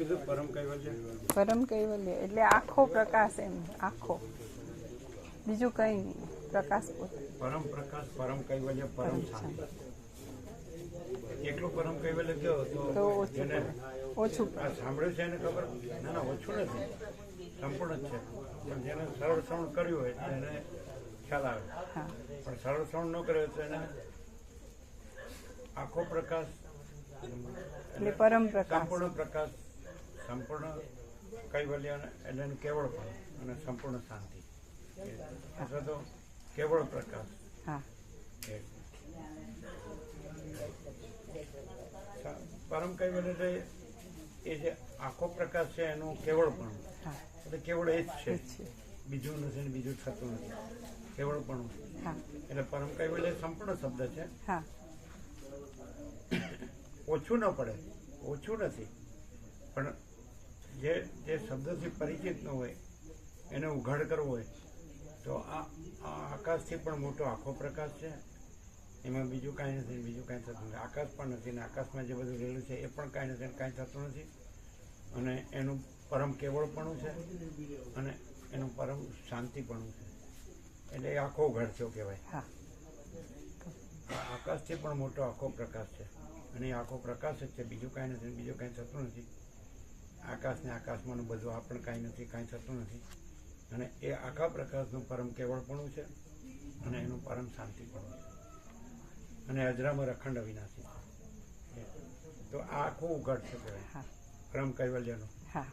કીધું? પરમ કૈવલ્ય? પરમ કૈવલ્ય. એટલે આખો પ્રકાશ એમ આખો. બીજું કઈ નહીં. પ્રકાશ પોતે. પરમ પ્રકાશ પરમ કૈવલ્ય પરમ શાંતિ એકલું પરમ કૈવલ્ય કયો તો ઓછું ઓછું સાંભળ્યું છે એને ખબર? ના ના ઓછું નથી. સંપૂર્ણ જ છે. પણ જેને સરળ શ્રવણ કર્યું હોય એને ખ્યાલ આવે. પણ સરળ શ્રવણ ન કર્યો તો એને આખો પ્રકાશ એટલે પરમ પ્રકાશ. સંપૂર્ણ પ્રકાશ સંપૂર્ણ કૈવલ્ય અને એટલે કેવળ પણ અને સંપૂર્ણ શાંતિ. અથવા તો કેવળ પ્રકાશ. પરમ કૈવલ્ય એટલે એ જે આખો પ્રકાશ છે એનું કેવળ પણ. એટલે કેવળ એ જ છે. બીજું નથી ને બીજું થતું નથી. કેવળ પણ હા. એટલે પરમ કૈવલ્ય સંપૂર્ણ શબ્દ છે. હા. ઓછું ન પડે. ઓછું નથી. પણ જે જે શબ્દથી પરિચિત ન હોય એને ઉઘાડ કરવો હોય તો આ આ આકાશથી પણ મોટો આખો પ્રકાશ છે. એમાં બીજું કાંઈ નથી બીજું કાંઈ થતું નથી. આકાશ પણ નથી ને આકાશમાં જે બધું રહેલું છે એ પણ કાંઈ નથી ને કાંઈ થતું નથી. અને એનું પરમ કેવળપણું છે અને એનું પરમ શાંતિપણું છે. એટલે એ આખો ઘડશો કહેવાય. આકાશથી પણ મોટો આખો પ્રકાશ છે. અને એ આખો પ્રકાશ જ છે. બીજું કાંઈ નથી બીજું કાંઈ થતું નથી. આકાશને આકાશમાંનું બધું આ પણ કાંઈ નથી કાંઈ થતું નથી. અને એ આખા પ્રકાશનું પરમ કેવળપણું છે અને એનું પરમ શાંતિપણું છે. અને અજરામાં અખંડ અવિનાશી છે. તો આ આખું ઉઘડ છે હા. પરમ કૈવલ્યનું હા.